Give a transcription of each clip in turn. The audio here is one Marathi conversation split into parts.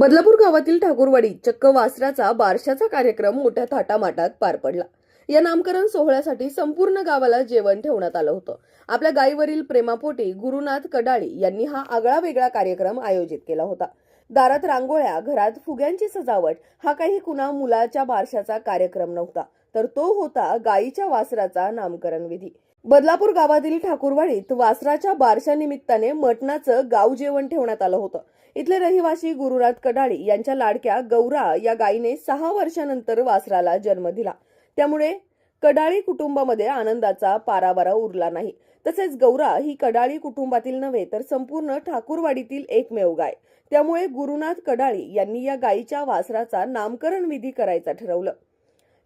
बदलापूर गावातील ठाकूरवाडी चक्क वासराचा बारशाचा कार्यक्रम मोठ्या थाटामाटात पार पडला. या नामकरण सोहळ्यासाठी संपूर्ण गावाला जेवण ठेवण्यात आलं होतं. आपल्या गायीवरील प्रेमापोटी गुरुनाथ कडाळी यांनी हा आगळा वेगळा कार्यक्रम आयोजित केला होता. दारात रांगोळ्या घरात फुग्यांची सजावट हा काही कुणा मुलाच्या बारशाचा कार्यक्रम नव्हता. तर तो होता गायीच्या वासराचा नामकरण विधी. बदलापूर गावातील ठाकूरवाडीत वासराच्या बारशा निमित्ताने मटणाचं गाव जेवण ठेवण्यात आलं होतं. इथले रहिवासी गुरुनाथ कडाळी यांच्या लाडक्या गौरा या गायीने सहा वर्षानंतर वासराला जन्म दिला. त्यामुळे कडाळी कुटुंबामध्ये आनंदाचा पारावारा उरला नाही. तसेच गौरा ही कडाळी कुटुंबातील नव्हे तर संपूर्ण ठाकूरवाडीतील एकमेव गाय. त्यामुळे गुरुनाथ कडाळी यांनी या गायीच्या वासराचा नामकरण विधी करायचा ठरवलं.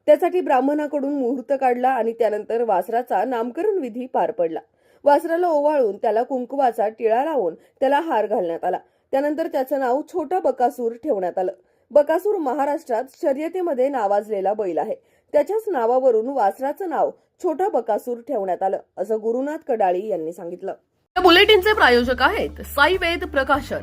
त्यासाठी ब्राह्मणाकडून मुहूर्त काढला आणि त्यानंतर वासराचा नामकरण विधी पार पडला. वासराला ओवाळून त्याला कुंकवाचा टिळा लावून त्याला हार घालण्यात आला. त्यानंतर त्याचं नाव छोटा बकासूर ठेवण्यात आलं. बकासूर महाराष्ट्रात शर्यतीमध्ये नावाजलेला बैल आहे. त्याच्याच नावावरून वासराचं नाव छोटा बकासूर ठेवण्यात आलं असं गुरुनाथ कडाळी यांनी सांगितलं. या बुलेटिनचे प्रायोजक आहेत साई वेद प्रकाशन.